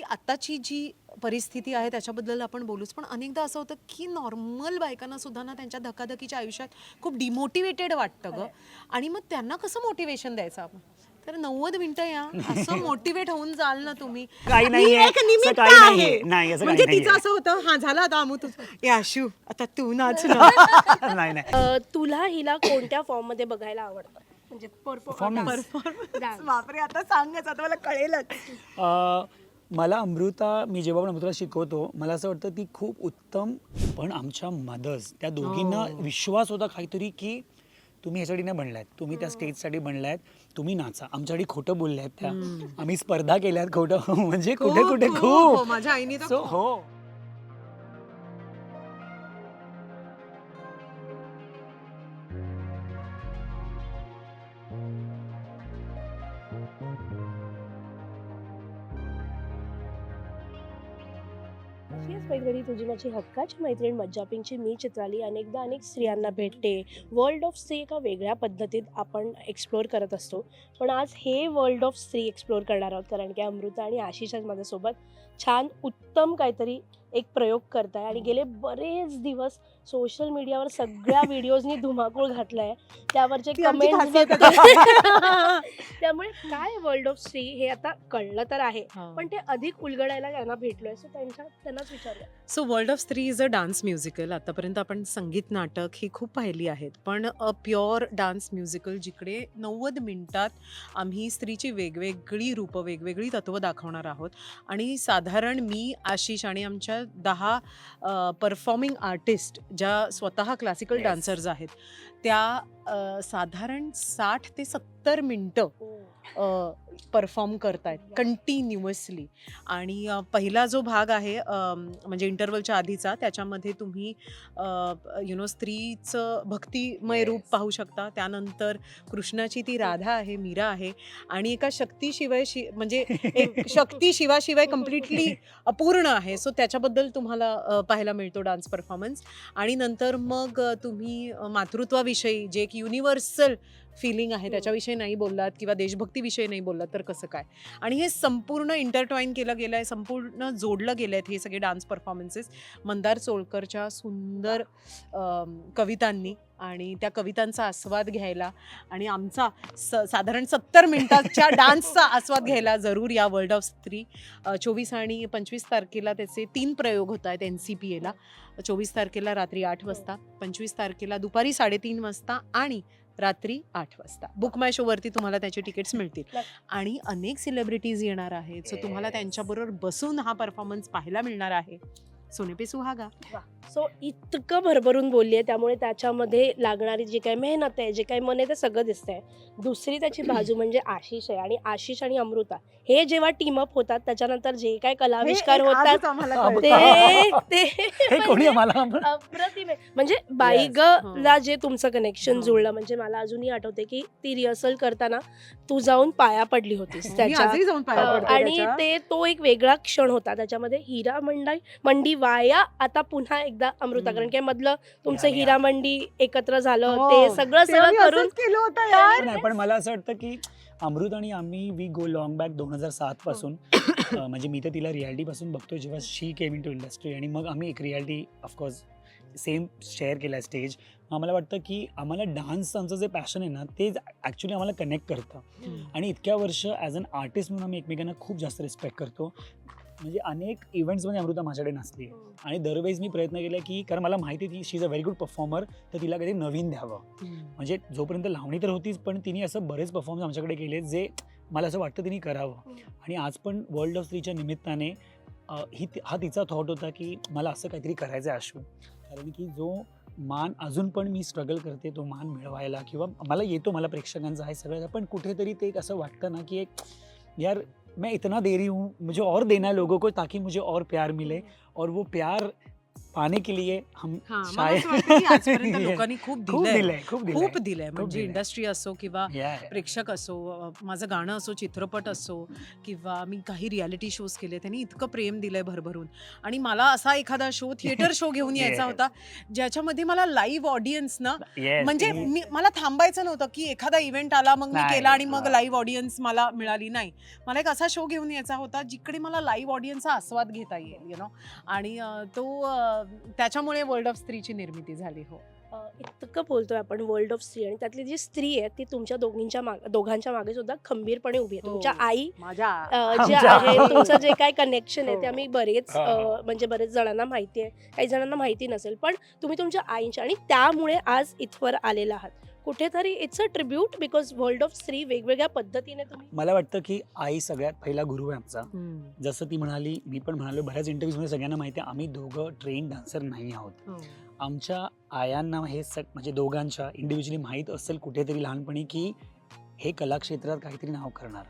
की आत्ताची जी परिस्थिती आहे त्याच्याबद्दल आपण बोलूच. पण अनेकदा असं होतं की नॉर्मल बायकांना सुद्धा ना त्यांच्या धकाधकीच्या आयुष्यात खूप डिमोटिवेटेड वाटतं ग. आणि मग त्यांना कसं मोटिवेशन द्यायचं आपण? तर नव्वद मिनिटं या. असं मोटिवेट होऊन जाल ना तुम्ही. काही ही नाहीये. एक निमित्त असं काही नाहीये. आहे. नाही, असं म्हणजे काही तिचं. असं होतं हा झाला आता अमू तुझं. याशू आता तू नाच ना. नाही नाही. अ, तुला हिला कोणत्या फॉर्ममध्ये बघायला आवडतं? म्हणजे. परफॉर्मन्स बापरे आता सांगच आता मला कळेलच. अं, मला अमृता मी जेव्हा पण अमृताला शिकवतो मला असं वाटतं ती खूप उत्तम पण आमच्या मदर्स त्या दोघींना विश्वास होता काहीतरी की तुम्ही ह्यासाठी नाही बनलायत. तुम्ही त्या स्टेजसाठी बनलायत. तुम्ही नाचा. आमच्यासाठी खोटं बोलल्यात त्या. आम्ही स्पर्धा केल्यात खोटं. म्हणजे कुठे कुठे खूप. खूप. माझ्या आईने. हो. मैत्रिणी तुझी माझी हक्काची मैत्रीण मज्जापिंगची मी चित्राली अनेकदा अनेक स्त्रियांना भेटते. वर्ल्ड ऑफ स्त्री एका वेगळ्या पद्धतीत आपण एक्सप्लोअर करत असतो. पण आज हे वर्ल्ड ऑफ स्त्री एक्सप्लोअर करणार आहोत कारण की अमृता आणि आशिष आज माझ्यासोबत छान उत्तम काहीतरी एक प्रयोग करताय. आणि गेले बरेच दिवस सोशल मीडियावर सगळ्या व्हिडिओजनी धुमाकूळ घातलाय. त्यावरचे ती आमची कमेंट खासियत आहे. त्यामुळे काय वर्ल्ड ऑफ स्त्री हे आता कळलं तर आहे. पण ते अधिक उलगडायला त्यांना भेटलोय. सो त्यांच्या त्यांनाच विचारूया. So world of Stree is a dance musical आतापर्यंत आपण संगीत नाटक ही खूप पाहिली आहेत. पण अ प्युअर डान्स म्युझिकल जिकडे नव्वद मिनिटात आम्ही स्त्रीची वेगवेगळी रूपं वेगवेगळी तत्त्व दाखवणार आहोत. आणि साधारण मी आशिष आणि आमच्या दहा परफॉर्मिंग आर्टिस्ट ज्या स्वतः क्लासिकल. डान्सर्स आहेत त्या साधारण साठ ते सत्तर मिनटं परफॉर्म करतायत. कंटिन्युअसली. आणि पहिला जो भाग आहे म्हणजे इंटरवलच्या आधीचा त्याच्यामध्ये तुम्ही यु नो स्त्रीचं भक्तिमय रूप. पाहू शकता. त्यानंतर कृष्णाची ती राधा आहे मीरा आहे आणि एका शक्तीशिवाय शि म्हणजे एक शक्ती शिवाशिवाय कम्प्लिटली अपूर्ण आहे. सो त्याच्याबद्दल तुम्हाला पाहायला मिळतो डान्स परफॉर्मन्स. आणि नंतर मग तुम्ही अ, विषयी जे एक युनिव्हर्सल फिलिंग आहे हम्म. त्याच्याविषयी नाही बोललात किंवा देशभक्तीविषयी नाही बोललात तर कसं काय? आणि हे संपूर्ण इंटरट्वाईन केलं गेलं आहे संपूर्ण जोडलं गेलं आहेत हे सगळे डान्स परफॉर्मन्सेस मंदार चोळकरच्या सुंदर कवितांनी आणि त्या कवितांचा आस्वाद घ्यायला आणि आमचा स साधारण सत्तर मिनिटाच्या डान्सचा आस्वाद घ्यायला जरूर या वर्ल्ड ऑफ स्त्री चोवीस आणि पंचवीस तारखेला त्याचे तीन प्रयोग होत आहेत एन सी पी एला चोवीस तारखेला रात्री आठ वाजता पंचवीस तारखेला दुपारी साडेतीन वाजता आणि रात्री आठ वाजता बुक माय शोवरती तुम्हाला त्याचे तिकीट्स मिळतील. आणि अनेक सेलिब्रिटीज येणार आहेत सो तुम्हाला. त्यांच्याबरोबर बसून हा परफॉर्मन्स पाहायला मिळणार आहे सोने पे सुहागा. सो इतकं भरभरून बोलली आहे त्यामुळे त्याच्यामध्ये लागणारी जी काही मेहनत आहे जे काही मन आहे ते सगळं दिसतंय. दुसरी त्याची बाजू म्हणजे आशिष आहे आणि आशिष आणि अमृता हे जेव्हा टीमअप होतात त्याच्यानंतर जे काही कलाविष्कार होतात ते हे म्हणजे अप्रतिम आहे. म्हणजे बाईग हं. ला जे तुमचं कनेक्शन हं. जुळलं म्हणजे मला अजूनही आठवते की ती रिहर्सल करताना तू जाऊन पाया पडली होतीस त्याच्या आणि ते तो एक वेगळा क्षण होता त्याच्यामध्ये. हिरा मंडई मंडी वाया आता पुन्हा एकदा अमृता. कारण की मधलं तुमचं या, या. हिरा मंडी एकत्र झालं हो. ते सगळं सगळं करून केलं होतं यार नाही पण मला असं वाटतं की अमृत आणि आम्ही वी गो लॉंग बॅक दोन हजार सात पासून अं, म्हणजे मी तर तिला रियालिटी पासून बघतोय जेव्हा she came into industry आणि मग आम्ही एक reality of course same share केला स्टेज आम्हाला वाटतं की आम्हाला डान्सचं आमचं जे पॅशन आहे ना ते ॲक्च्युली आम्हाला कनेक्ट करतं आणि इतक्या वर्ष ॲज अन आर्टिस्ट म्हणून आम्ही एकमेकांना खूप जास्त रिस्पेक्ट करतो म्हणजे अनेक इव्हेंट्समध्ये अमृता माझ्याकडे नसली आहे. आणि दरवेळेस मी प्रयत्न केला की कारण मला माहिती ती she is a very good performer तर तिला कधी नवीन द्यावं. म्हणजे जोपर्यंत लावणी तर होतीच पण तिने असं बरेच परफॉर्मन्स आमच्याकडे केले जे मला असं वाटतं तिने करावं. हम्म. आणि आज पण वर्ल्ड ऑफ स्त्रीच्या निमित्ताने ही हा तिचा थॉट होता की मला असं काहीतरी करायचं आहे आशू कारण की जो मान अजून पण मी स्ट्रगल करते तो मान मिळवायला किंवा मला येतो मला प्रेक्षकांचा आहे सगळं पण कुठेतरी ते एक असं वाटतं ना की एक यार मैं इतना दे रही हूँ मुझे और देना है लोगों को ताकि मुझे और प्यार मिले और वो प्यार पाने के लिए हम हा, मला शायद असं वाटतं की आजपर्यंत Yes. लोकांनी खूप खूप दिलंय दिलंय खूप दिलंय खूप दिलंय म्हणजे दिलंय. इंडस्ट्री असो किंवा Yeah. प्रेक्षक असो अ, माझं गाणं असो चित्रपट असो किंवा मी काही रियालिटी शोज केले त्यांनी इतकं प्रेम दिलंय भरभरून आणि मला असा एखादा शो थिएटर शो घेऊन यायचा Yes. होता ज्याच्यामध्ये मला लाईव्ह ऑडियन्स ना Yes, म्हणजे ती- मी मला थांबायचं नव्हतं की एखादा इव्हेंट आला मग मी नाही, केला आणि मग. लाईव्ह ऑडियन्स मला मिळाली नाही मला एक असा शो घेऊन यायचा होता जिकडे मला लाईव्ह ऑडियन्सचा आस्वाद घेता येईल यु नो आणि अ, तो अ, त्याच्यामुळे वर्ल्ड ऑफ स्त्रीची निर्मिती झाली हो इतकं बोलतोय आपण वर्ल्ड ऑफ स्त्री आणि त्यातली जी स्त्री आहे ती तुमच्या दोघींच्या माग दोघांच्या मागे सुद्धा खंबीरपणे उभी आहे हो. तुमच्या आई जे आहे तुमचं जे काय कनेक्शन आहे ते हो. आम्ही बरेच. म्हणजे बरेच जणांना माहिती आहे काही जणांना माहिती नसेल पण तुम्ही तुमच्या आईंच्या आणि त्यामुळे आज इथवर आलेला आहात कुठेतरी it's a tribute because world of Stree वेगवेगळ्या पद्धतीने तुम्ही मला वाटतं की आई सगळ्यात पहिला गुरु आहे आमचा. जसं ती म्हणाली मी पण म्हणालो बऱ्याच इंटरव्ह्यूजमध्ये सगळ्यांना माहिती आहे आम्ही दोघं ट्रेन डान्सर नाही आहोत हो. आमच्या आयांना हे सग म्हणजे दोघांच्या इंडिव्हिज्युअली माहीत असेल कुठेतरी लहानपणी की हे कलाक्षेत्रात काहीतरी नाव करणार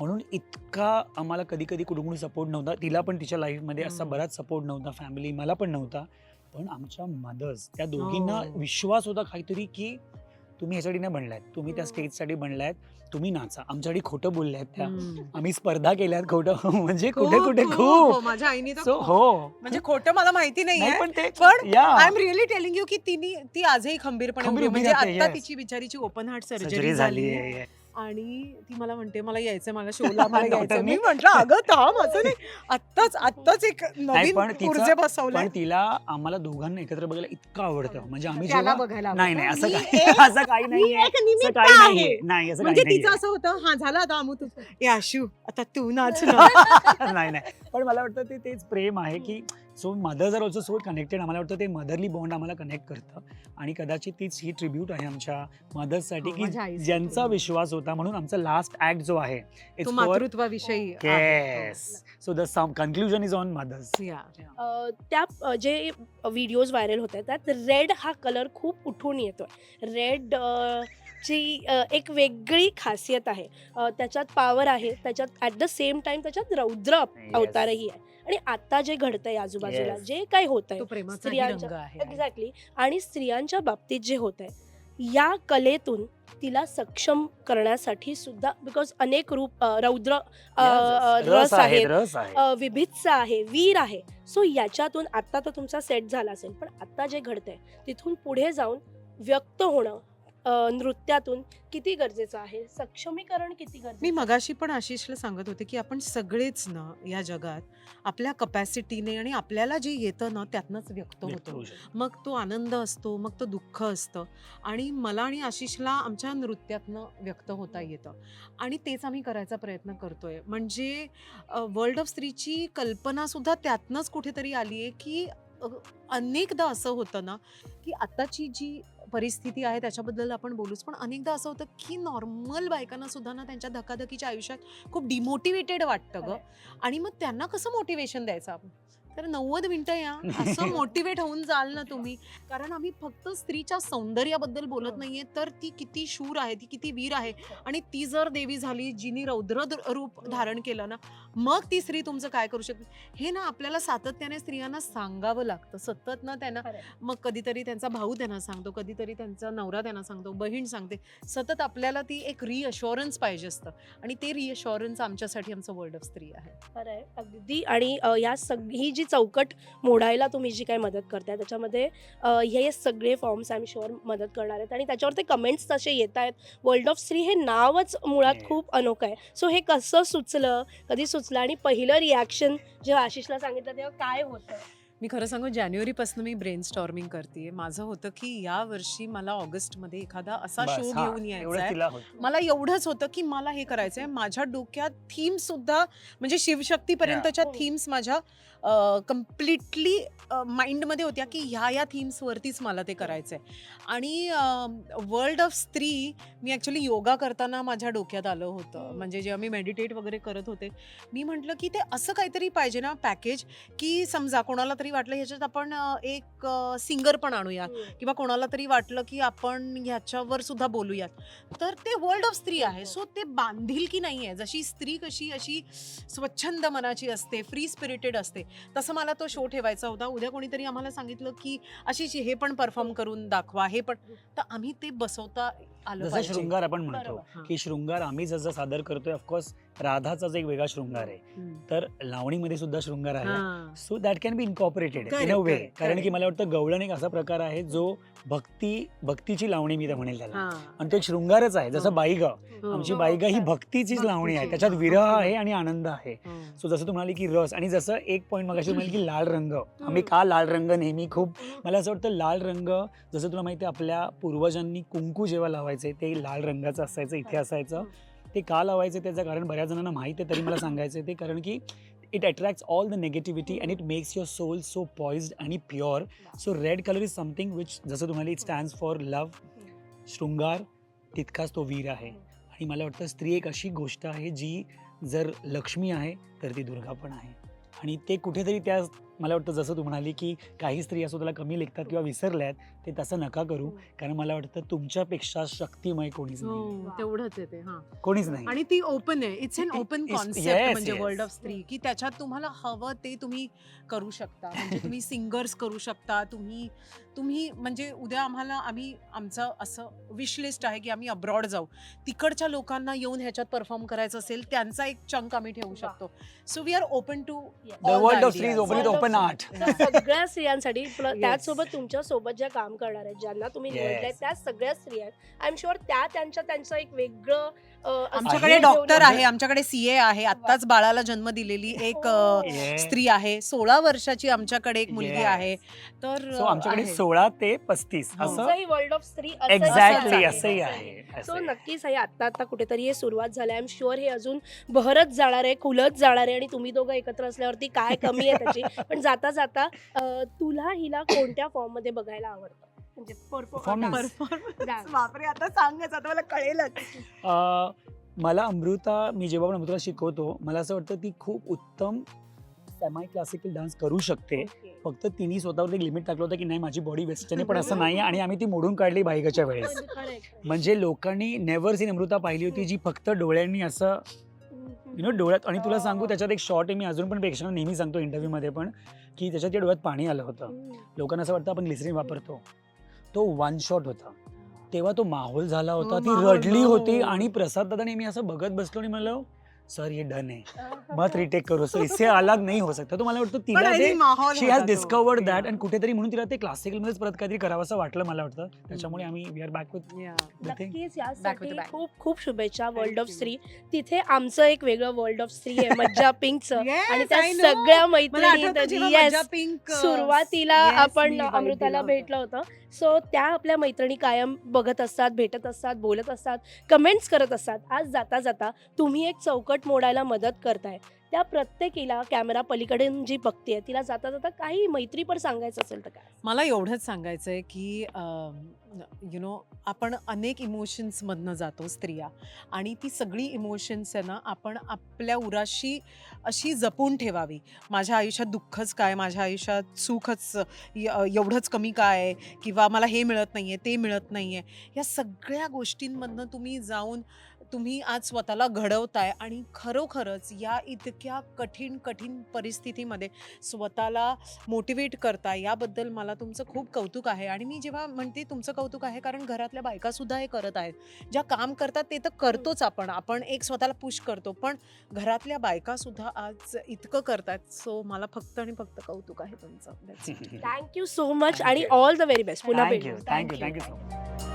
म्हणून इतका आम्हाला कधी कधी कुठून सपोर्ट नव्हता तिला पण तिच्या लाईफमध्ये असा. बराच सपोर्ट नव्हता फॅमिली मला पण नव्हता पण आमच्या मदर्स त्या दोघींना हो. विश्वास होता काहीतरी की तुम्ही ह्यासाठी नाही बनलायत तुम्ही त्या. स्टेजसाठी बनलायत. तुम्ही नाचा. आमच्यासाठी खोटं बोलल्यात त्या. आम्ही स्पर्धा केल्यात खोटं. म्हणजे कुठे खूप, कुठे खूप, हो, खूप माझ्या आईने सो. हो. म्हणजे खोटं मला माहिती नाही नाहीये पण ते पण I am really telling you की तिने ती आजही खंबीरपणे म्हणजे आता. तिची बिचारीची ओपन हार्ट सर्जरी झाली आहे आणि ती मला म्हणते मला यायचंय मला शोला मला यायचं मी म्हंटल अगं थांब असं नाही. आत्ताच आत्ताच एक नवीन ऊर्जे बसवलंय पण तिला आम्हाला दोघांना एकत्र बघायला इतकं आवडतं. म्हणजे आम्ही त्याला जेव्हा बघायला नाही नाही. असं काही असं काही. नाहीये. नाही असं म्हणजे तिचं असं होतं हा झालं आता अमू तू ए आशू आता तू नाच ना. नाही नाही. पण मला वाटतं ते तेच प्रेम आहे की सो मदर जर ऑल्सो सो कनेक्टेड आम्हाला वाटतं ते मदरली बॉन्ड आम्हाला कनेक्ट करतं. आणि कदाचित तीच ही ट्रिब्यूट आहे आमच्या मदर्ससाठी हो, की. ज्यांचा विश्वास होता म्हणून आमचा लास्ट ऍक्ट जो आहे it's मातृत्वाविषयी case so the sum conclusion is on mothers त्या जे व्हिडिओज व्हायरल होत आहेत त्यात रेड हा कलर खूप उठून येतोय. रेड ची एक वेगळी खासियत आहे. त्याच्यात पॉवर आहे त्याच्यात ॲट द सेम टाइम त्याच्यात रौद्र. अवतारही आहे. आणि आता जे घडतंय आजूबाजूला Yes. जे काही होत आहे तो प्रेमाचा स्त्रियांच्या- रंग आहे. एक्झॅक्टली आणि स्त्रियांच्या बाबतीत जे होत आहे या कलेतून तिला सक्षम करण्यासाठी सुद्धा बिकॉज अनेक रूप अ, रौद्र अ, अ, रस आहेत रस आहे अ, विभित्स आहे वीर आहे. सो याच्यातून आत्ता तर तुमचा सेट झाला असेल पण आत्ता जे घडतंय तिथून पुढे जाऊन व्यक्त होणं अ, नृत्यातून किती गरजेचं आहे सक्षमीकरण किती मी गरजेचं? मगाशी पण आशिषला सांगत होते की आपण सगळेच ना या जगात आपल्या कपॅसिटीने आणि आपल्याला जे येतं ना त्यातनंच व्यक्त व्यक्त होतो होऊ शकतो. मग तो आनंद असतो मग तो दुःख असतं आणि मला आणि आशिषला आमच्या नृत्यातनं व्यक्त होता येतं आणि तेच आम्ही करायचा प्रयत्न करतोय म्हणजे वर्ल्ड ऑफ स्त्रीची कल्पना सुद्धा त्यातनंच कुठेतरी आली आहे की अनेकदा असं होतं ना की आताची जी परिस्थिती आहे त्याच्याबद्दल आपण बोलूच पण अनेकदा असं होतं की नॉर्मल बायकांना सुद्धा ना त्यांच्या धकाधकीच्या आयुष्यात खूप डिमोटिवेटेड वाटतं ग. आणि मग त्यांना कसं मोटिवेशन द्यायचं आपण? तर नव्वद मिनिटं या. असं मोटिवेट होऊन जाल ना तुम्ही. कारण आम्ही फक्त स्त्रीच्या सौंदर्याबद्दल बोलत हो. नाहीये. तर ती किती शूर आहे ती किती वीर आहे. आणि ती जर देवी झाली जिने रौद्र रूप. धारण केलं ना मग ती स्त्री तुमचं काय करू शकते? हे ना आपल्याला सातत्याने स्त्रियांना सांगावं लागतं. सतत ना त्यांना. मग कधीतरी त्यांचा भाऊ त्यांना सांगतो कधीतरी त्यांचा नवरा त्यांना सांगतो बहीण सांगते. सतत आपल्याला ती एक रिअश्युरन्स पाहिजे असतं. आणि ते रिअश्युरन्स आमच्यासाठी आमचं वर्ल्ड ऑफ स्त्री आहे. अगदी. आणि या सग ही जी चौकट मोडायला तुम्ही जी काही मदत करताय त्याच्यामध्ये हे सगळे फॉर्म्स आय एम शुअर मदत करणार आहेत. आणि त्याच्यावर ते कमेंट्स तसे येत आहेत. वर्ल्ड ऑफ स्त्री हे नावच मुळात. खूप अनोखं आहे. सो हे कसं सुचलं कधी सुचलं? आणि पहिलं रिॲक्शन जेव्हा आशिषला सांगितलं तेव्हा काय होतं? मी खरं सांगू जानेवारीपासून मी ब्रेन स्टॉर्मिंग करते माझं होतं की या वर्षी मला ऑगस्टमध्ये एखादा असा शो घेऊन यायचा आहे. मला एवढंच होतं की मला हे करायचं आहे माझ्या डोक्यात थीम सुद्धा म्हणजे शिवशक्तीपर्यंतच्या. थीम्स माझ्या कम्प्लिटली माइंडमध्ये होत्या की ह्या या थीम्सवरतीच मला ते करायचं आहे आणि वर्ल्ड ऑफ स्त्री मी ॲक्च्युली योगा करताना माझ्या डोक्यात आलं होतं. म्हणजे जेव्हा मी मेडिटेट वगैरे करत होते मी म्हटलं की ते असं काहीतरी पाहिजे ना पॅकेज की समजा कोणाला तरी वाटलं ह्याच्यात आपण एक सिंगर पण आणूया किंवा कोणाला तरी वाटलं की आपण ह्याच्यावर सुद्धा बोलूयात. तर ते वर्ल्ड ऑफ स्त्री आहे. सो ते बांधील की नाही आहे जशी स्त्री कशी अशी स्वच्छंद मनाची असते फ्री स्पिरिटेड असते तसं मला तो शो ठेवायचा होता. उद्या कोणीतरी आम्हाला सांगितलं की अशी जी- हे पण परफॉर्म करून दाखवा हे पण. तर आम्ही ते बसवता आलं शृंगार आपण म्हणतो. हां. की शृंगार आम्ही जसं सादर करतोय ऑफकोर्स राधाचाच एक वेगळा शृंगार आहे. तर लावणीमध्ये सुद्धा शृंगार आहे हां. So that can be incorporated in a way कारण की. मला वाटतं गवळण एक असा प्रकार आहे जो भक्ती भक्तीची लावणी मी म्हणेल त्याला हां. आणि तो एक शृंगारच आहे जसं हो. बाईगा हो. आमची बाईगा ही भक्तीचीच लावणी आहे. त्याच्यात विरह आहे आणि आनंद आहे हो. सो जसं तू म्हणाली की रस आणि जसं एक पॉईंट मग म्हणाली की लाल रंग आम्ही का लाल रंग नेहमी खूप मला असं वाटतं लाल रंग जसं तुला माहिती आपल्या पूर्वजांनी कुंकू जेव्हा लावायचे ते लाल रंगाचं असायचं इथे असायचं ते का लावायचे त्याचं कारण बऱ्याच जणांना माहीत आहे तरी मला सांगायचं ते. कारण की it attracts all the negativity and it makes your soul so poised आणि pure so red colour is something which जसं तुम्हाला इट स्टँड्स फॉर लव्ह शृंगार तितकाच तो वीर आहे. आणि मला वाटतं स्त्री एक अशी गोष्ट आहे जी जर लक्ष्मी आहे तर ती दुर्गा पण आहे. आणि ते कुठेतरी त्या मला वाटतं जसं तू म्हणाली की काही स्त्रिया स्वतःला कमी लेखतात किंवा विसरल्यात ते तसं नका करू. कारण मला वाटतं तुमच्यापेक्षा शक्तिमय कोणीच नाही हो, तेवढंच आहे ते हा. कोणीच नाही. आणि ती ओपन आहे. इट्स It- ओपन कॉन्सेप्ट म्हणजे. वर्ल्ड ऑफ स्त्री की त्याच्यात तुम्हाला हवं ते तुम्ही करू शकता. म्हणजे तुम्ही सिंगर्स करू शकता. तुम्ही तुम्ही म्हणजे उद्या आम्हाला आम्ही आमचं असं विश लिस्ट आहे की आम्ही अब्रॉड जाऊ. तिकडच्या लोकांना येऊन ह्याच्यात परफॉर्म करायचं असेल त्यांचा एक चंक आम्ही ठेवू शकतो. So we are open to the world of Stree art तर सगळ्या स्त्रियांसाठी. त्याचसोबत तुमच्यासोबत ज्या काम करणार आहेत ज्यांना तुम्ही Yes. निवडलाय त्या सगळ्या स्त्रिया आहेत आय एम शुअर त्या त्यांच्या त्यांचं एक वेगळं अ, असं आमच्याकडे हे डॉक्टर आहे आमच्याकडे सीए आहे आत्ताच बाळाला जन्म दिलेली एक अ, Oh. स्त्री आहे सोळा वर्षाची आमच्याकडे एक मुलगी Yes. आहे तर सो आमच्याकडे आहे. सोळा ते पस्तीस हो. असं तुमचंही वर्ल्ड ऑफ स्त्री असंच एक्झॅक्टली आहे. असंही आहे सो असंही आहे. नक्कीच हे आत्ता आत्ता कुठेतरी हे सुरुवात झाली आय एम शुअर हे अजून बहरत जाणार आहे खुलत जाणार आहे आणि तुम्ही दोघं एकत्र असल्यावरती काय कमी आहे त्याची पण जाता जाता अ, तुला हिला कोणत्या फॉर्ममध्ये बघायला आवडतं म्हणजे Performance. Performance. बापरे आता सांगच आता मला कळेलच अं, मला अमृता मी जेव्हा पण अमृता शिकवतो मला असं वाटतं ती खूप उत्तम सेमाय क्लासिकल डान्स करू शकते. फक्त तिने स्वतःवर एक लिमिट टाकलं होतं की नाही माझी बॉडी वेस्टर्न आहे पण असं नाही आणि आम्ही ती मोडून काढली बायकाच्या वेळेस म्हणजे लोकांनी नेव्हर सीन अमृता पाहिली होती जी फक्त डोळ्यांनी असं. यु नो डोळ्यात आणि तुला सांगू त्याच्यात एक शॉर्ट आहे मी अजून पण प्रेक्षकांना नेहमी सांगतो इंटरव्ह्यूमध्ये पण की त्याच्यात त्या डोळ्यात पाणी आलं होतं. लोकांना असं वाटतं आपण ग्लिसरीन वापरतो तो वन शॉट होता तेव्हा तो माहोल झाला होता हो, ती रडली हो. होती आणि प्रसाद दादा नेहमी असं बघत बसलो आणि म्हणलं सर ये डन आहे. मत रिटेक करू. सर इससे अलग नाही हो सकता. तो मला वाटतं तिला ते. शी हॅज डिस्कवर्ड दॅट आणि कुठेतरी म्हणून तिला ते क्लासिकल मध्येच परत काहीतरी करावं असं वाटलं मला वाटतं. त्याच्यामुळे आम्ही वी आर बॅक विथ नक्कीच यासाठी the back. खूप खूप शुभेच्छा वर्ल्ड ऑफ. स्त्री तिथे आमचं एक वेगळं वर्ल्ड ऑफ स्त्री आहे मज्जा पिंकचं. आणि त्या सगळ्या मैत्रिणी सुरुवातीला आपण अमृताला भेटलं होतं. सो त्या आपल्या मैत्रिणी कायम बघत असतात भेटत असतात बोलत असतात कमेंट्स करत असतात. आज जाता जाता तुम्ही एक चौकट मोडायला मदत करताय. त्या प्रत्येकीला कॅमेरा पलीकडे जी बघते तिला जाता जाता काही मैत्रीपर सांगायचं असेल तर काय? मला एवढंच सांगायचं आहे की यु नो आपण अनेक इमोशन्समधनं जातो स्त्रिया. आणि ती सगळी इमोशन्स आहे ना आपण आपल्या उराशी अशी जपून ठेवावी. माझ्या आयुष्यात दुःखच काय? माझ्या आयुष्यात सुखच य- एवढंच कमी काय किंवा मला हे मिळत नाही आहे ते मिळत नाही आहे या सगळ्या गोष्टींमधनं तुम्ही जाऊन तुम्ही आज स्वतःला घडवताय आणि खरोखरच या इतक्या कठीण कठीण परिस्थितीमध्ये स्वतःला मोटिवेट करता याबद्दल मला तुमचं खूप कौतुक आहे. आणि मी जेव्हा म्हणते तुमचं कौतुक आहे कारण घरातल्या बायका सुद्धा हे करत आहेत. ज्या काम करतात ते तर करतोच आपण. आपण एक स्वतःला पुश करतो पण घरातल्या बायका सुद्धा आज इतकं करतात. सो मला फक्त आणि फक्त कौतुक आहे तुमचं. थँक्यू सो मच आणि. ऑल द व्हेरी बेस्ट पुन्हा थँक्यू भेटू. Thank you thank you so much